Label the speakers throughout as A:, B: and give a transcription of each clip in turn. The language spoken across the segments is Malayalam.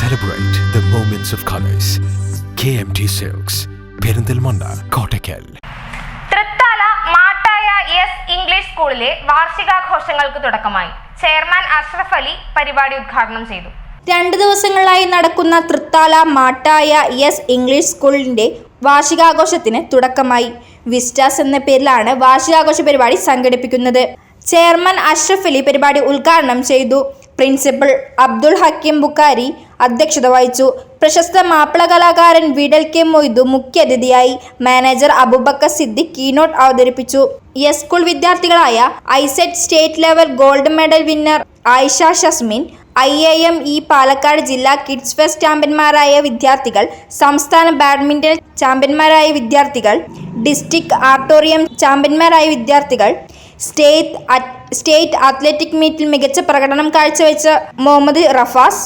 A: Celebrate of colours K M T silks Perinthalmanna Kottakkal
B: Thrithala Mattaya S English സ്കൂളിലെ വാർഷികാഘോഷങ്ങൾക്ക് തുടക്കമായി. ചെയർമാൻ അഷ്റഫ് അലി പരിപാടി ഉദ്ഘാടനം ചെയ്തു.
C: രണ്ട് ദിവസങ്ങളിലായി നടക്കുന്ന തൃത്താല മാട്ടായ എസ് ഇംഗ്ലീഷ് സ്കൂളിന്റെ വാർഷികാഘോഷത്തിന് തുടക്കമായി. വിസ്റ്റാസ് എന്ന പേരിലാണ് വാർഷികാഘോഷ പരിപാടി സംഘടിപ്പിക്കുന്നത്. ചെയർമാൻ അഷ്റഫ് അലി പരിപാടി ഉദ്ഘാടനം ചെയ്തു. പ്രിൻസിപ്പൽ അബ്ദുൾ ഹക്കീം ബുക്കാരി അധ്യക്ഷത വഹിച്ചു. പ്രശസ്ത മാപ്പിള കലാകാരൻ വിടൽ കെ മൊയ്തു മുഖ്യാതിഥിയായി മാനേജർ അബുബക്കർ സിദ്ദിഖ് കീനോട്ട് അവതരിപ്പിച്ചു. S school വിദ്യാർത്ഥികളായ ISET state level gold medal winner Ayisha Shasmin I A M E Palakkad ജില്ലാ കിഡ്സ് ഫെസ്റ്റ് ചാമ്പ്യന്മാരായ വിദ്യാർത്ഥികൾ സംസ്ഥാന ബാഡ്മിന്റൺ ചാമ്പ്യന്മാരായ വിദ്യാർത്ഥികൾ ഡിസ്ട്രിക്ട് ആർട്ടോറിയം ചാമ്പ്യന്മാരായ വിദ്യാർത്ഥികൾ സ്റ്റേറ്റ് സ്റ്റേറ്റ് അത്ലറ്റിക് മീറ്റിൽ മികച്ച പ്രകടനം കാഴ്ചവെച്ച. മുഹമ്മദ് റഫാസ്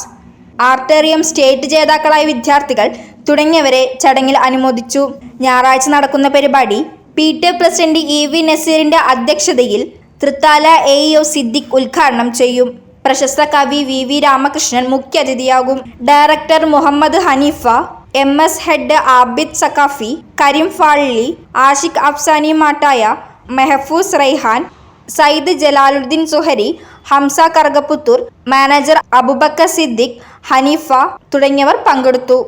C: ആർട്ടേറിയം സ്റ്റേറ്റ് ജേതാക്കളായ വിദ്യാർത്ഥികൾ തുടങ്ങിയവരെ ചടങ്ങിൽ അനുമോദിച്ചു. ഞായറാഴ്ച നടക്കുന്ന പരിപാടി P T president E V നസീറിന്റെ അധ്യക്ഷതയിൽ തൃത്താല എ ഒ സിദ്ദിഖ് ഉദ്ഘാടനം ചെയ്യും. പ്രശസ്ത കവി വി വി രാമകൃഷ്ണൻ മുഖ്യാതിഥിയാകും. Director Muhammad Hanifa M S head Abid Saqafi Kareem Falli Ashiq Afsani Mattaya Mehfooz Raihan Sayyid Jalaluddeen Suhari Hamsa Kargapputhur manager Abubakar Siddique Hanifa തുടങ്ങിയവർ പങ്കെടുത്തു.